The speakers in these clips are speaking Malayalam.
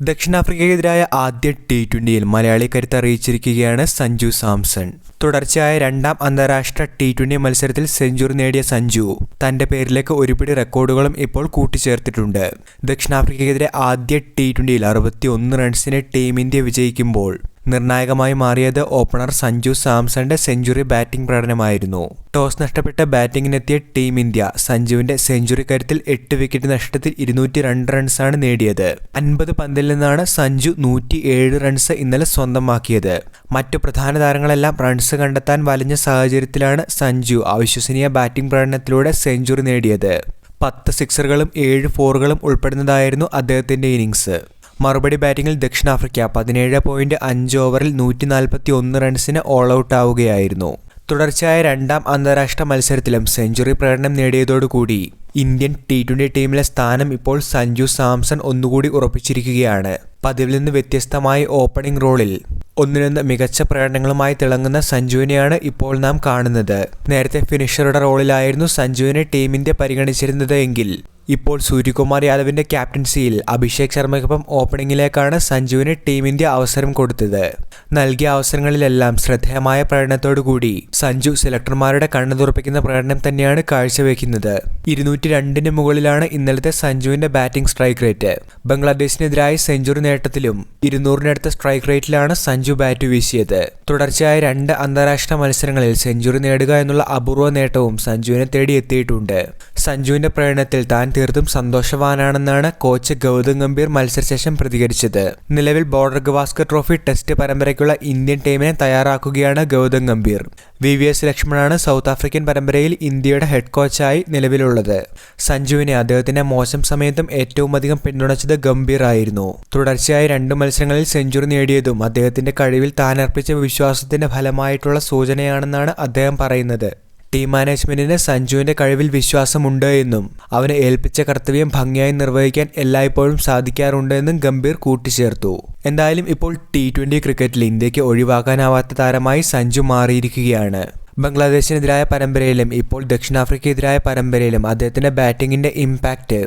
ദക്ഷിണാഫ്രിക്കയ്ക്കെതിരായ ആദ്യ ടി ട്വന്റിയിൽ മലയാളി കരുത്ത് അറിയിച്ചിരിക്കുകയാണ് സഞ്ജു സാംസൺ. തുടർച്ചയായ രണ്ടാം അന്താരാഷ്ട്ര ടി ട്വന്റി മത്സരത്തിൽ സെഞ്ചുറി നേടിയ സഞ്ജു തന്റെ പേരിലേക്ക് ഒരുപിടി റെക്കോർഡുകളും ഇപ്പോൾ കൂട്ടിച്ചേർത്തിട്ടുണ്ട്. ദക്ഷിണാഫ്രിക്കയ്ക്കെതിരെ ആദ്യ ടി ട്വന്റിയിൽ അറുപത്തി ഒന്ന് റൺസിന് ടീം ഇന്ത്യ വിജയിക്കുമ്പോൾ നിർണായകമായി മാറിയത് ഓപ്പണർ സഞ്ജു സാംസന്റെ സെഞ്ചുറി ബാറ്റിംഗ് പ്രകടനമായിരുന്നു. ടോസ് നഷ്ടപ്പെട്ട ബാറ്റിംഗിനെത്തിയ ടീം ഇന്ത്യ സഞ്ജുവിന്റെ സെഞ്ചുറി കരുത്തിൽ എട്ട് വിക്കറ്റ് നഷ്ടത്തിൽ ഇരുന്നൂറ്റി രണ്ട് റൺസാണ് നേടിയത്. അൻപത് പന്തിൽ നിന്നാണ് സഞ്ജു നൂറ്റി ഏഴ് റൺസ് ഇന്നലെ സ്വന്തമാക്കിയത്. മറ്റു പ്രധാന താരങ്ങളെല്ലാം റൺസ് കണ്ടെത്താൻ വലഞ്ഞ സാഹചര്യത്തിലാണ് സഞ്ജു അവിശ്വസനീയ ബാറ്റിംഗ് പ്രകടനത്തിലൂടെ സെഞ്ചുറി നേടിയത്. പത്ത് സിക്സറുകളും ഏഴ് ഫോറുകളും ഉൾപ്പെടുന്നതായിരുന്നു അദ്ദേഹത്തിന്റെ ഇന്നിംഗ്സ്. മറുപടി ബാറ്റിംഗിൽ ദക്ഷിണാഫ്രിക്ക പതിനേഴ് പോയിന്റ് അഞ്ച് ഓവറിൽ നൂറ്റി നാൽപ്പത്തി ഒന്ന് റൺസിന് ഓൾ ഔട്ട് ആവുകയായിരുന്നു. തുടർച്ചയായ രണ്ടാം അന്താരാഷ്ട്ര മത്സരത്തിലും സെഞ്ചുറി പ്രകടനം നേടിയതോടുകൂടി ഇന്ത്യൻ ടി ട്വന്റി ടീമിലെ സ്ഥാനം ഇപ്പോൾ സഞ്ജു സാംസൺ ഒന്നുകൂടി ഉറപ്പിച്ചിരിക്കുകയാണ്. പതിവിൽ നിന്ന് വ്യത്യസ്തമായി ഓപ്പണിംഗ് റോളിൽ ഒന്നിനൊന്ന് മികച്ച പ്രകടനങ്ങളുമായി തിളങ്ങുന്ന സഞ്ജുവിനെയാണ് ഇപ്പോൾ നാം കാണുന്നത്. നേരത്തെ ഫിനിഷറുടെ റോളിലായിരുന്നു സഞ്ജുവിനെ ടീമിന്റെ പരിഗണിച്ചിരുന്നത് എങ്കിൽ ഇപ്പോൾ സൂര്യകുമാർ യാദവിന്റെ ക്യാപ്റ്റൻസിയിൽ അഭിഷേക് ശർമ്മയ്ക്കൊപ്പം ഓപ്പണിംഗിലേക്കാണ് സഞ്ജുവിന് ടീം ഇന്ത്യ അവസരം കൊടുത്തത്. നൽകിയ അവസരങ്ങളിലെല്ലാം ശ്രദ്ധേയമായ പ്രകടനത്തോടുകൂടി സഞ്ജു സെലക്ടർമാരുടെ കണ്ണു തുറപ്പിക്കുന്ന പ്രകടനം തന്നെയാണ് കാഴ്ചവെക്കുന്നത്. ഇരുന്നൂറ്റി രണ്ടിന് മുകളിലാണ് ഇന്നലത്തെ സഞ്ജുവിന്റെ ബാറ്റിംഗ് സ്ട്രൈക്ക് റേറ്റ്. ബംഗ്ലാദേശിനെതിരായ സെഞ്ചുറി നേട്ടത്തിലും ഇരുന്നൂറിനടുത്ത സ്ട്രൈക്ക് റേറ്റിലാണ് സഞ്ജു ബാറ്റ് വീശിയത്. തുടർച്ചയായ രണ്ട് അന്താരാഷ്ട്ര മത്സരങ്ങളിൽ സെഞ്ചുറി നേടുക എന്നുള്ള അപൂർവ നേട്ടവും സഞ്ജുവിനെ തേടിയെത്തിയിട്ടുണ്ട്. സഞ്ജുവിന്റെ പ്രകടനത്തിൽ താൻ തീർത്തും സന്തോഷവാനാണെന്നാണ് കോച്ച് ഗൗതം ഗംഭീർ മത്സരശേഷം പ്രതികരിച്ചത്. നിലവിൽ ബോർഡർ ഗവാസ്കർ ട്രോഫി ടെസ്റ്റ് പരമ്പരയ്ക്കുള്ള ഇന്ത്യൻ ടീമിനെ തയ്യാറാക്കുകയാണ് Gautam Gambhir. V V S ലക്ഷ്മണാണ് south African പരമ്പരയിൽ ഇന്ത്യയുടെ ഹെഡ് കോച്ചായി നിലവിലുള്ളത്. സഞ്ജുവിനെ അദ്ദേഹത്തിന്റെ മോശം സമയത്തും ഏറ്റവും അധികം പിന്തുണച്ചത് ഗംഭീർ ആയിരുന്നു. തുടർച്ചയായി രണ്ട് മത്സരങ്ങളിൽ സെഞ്ചുറി നേടിയതും അദ്ദേഹത്തിന്റെ കഴിവിൽ താനർപ്പിച്ച വിശ്വാസത്തിന്റെ ഫലമായിട്ടുള്ള സൂചനയാണെന്നാണ് അദ്ദേഹം പറയുന്നത്. ടീം മാനേജ്മെന്റിന് സഞ്ജുവിന്റെ കഴിവിൽ വിശ്വാസമുണ്ട് എന്നും അവനെ ഏൽപ്പിച്ച കർത്തവ്യം ഭംഗിയായി നിർവഹിക്കാൻ എല്ലായ്പ്പോഴും സാധിക്കാറുണ്ട് എന്നും ഗംഭീർ കൂട്ടിച്ചേർത്തു. എന്തായാലും ഇപ്പോൾ ടി ട്വന്റി ക്രിക്കറ്റിൽ ഇന്ത്യയ്ക്ക് ഒഴിവാക്കാനാവാത്ത താരമായി സഞ്ജു മാറിയിരിക്കുകയാണ്. ബംഗ്ലാദേശിനെതിരായ പരമ്പരയിലും ഇപ്പോൾ ദക്ഷിണാഫ്രിക്കയ്ക്കെതിരായ പരമ്പരയിലും അദ്ദേഹത്തിന്റെ ബാറ്റിങ്ങിന്റെ ഇമ്പാക്റ്റ്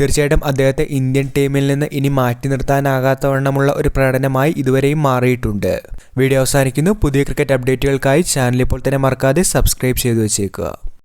തീർച്ചയായിട്ടും അദ്ദേഹത്തെ ഇന്ത്യൻ ടീമിൽ നിന്ന് ഇനി മാറ്റി നിർത്താനാകാത്തവണ്ണമുള്ള ഒരു പ്രകടനമായി ഇതുവരെയും മാറിയിട്ടുണ്ട്. വീഡിയോ അവസാനിക്കുന്നു. പുതിയ ക്രിക്കറ്റ് അപ്ഡേറ്റുകൾക്കായി ചാനൽ ഇപ്പോൾ തന്നെ മറക്കാതെ സബ്സ്ക്രൈബ് ചെയ്തു വെച്ചേക്കുക.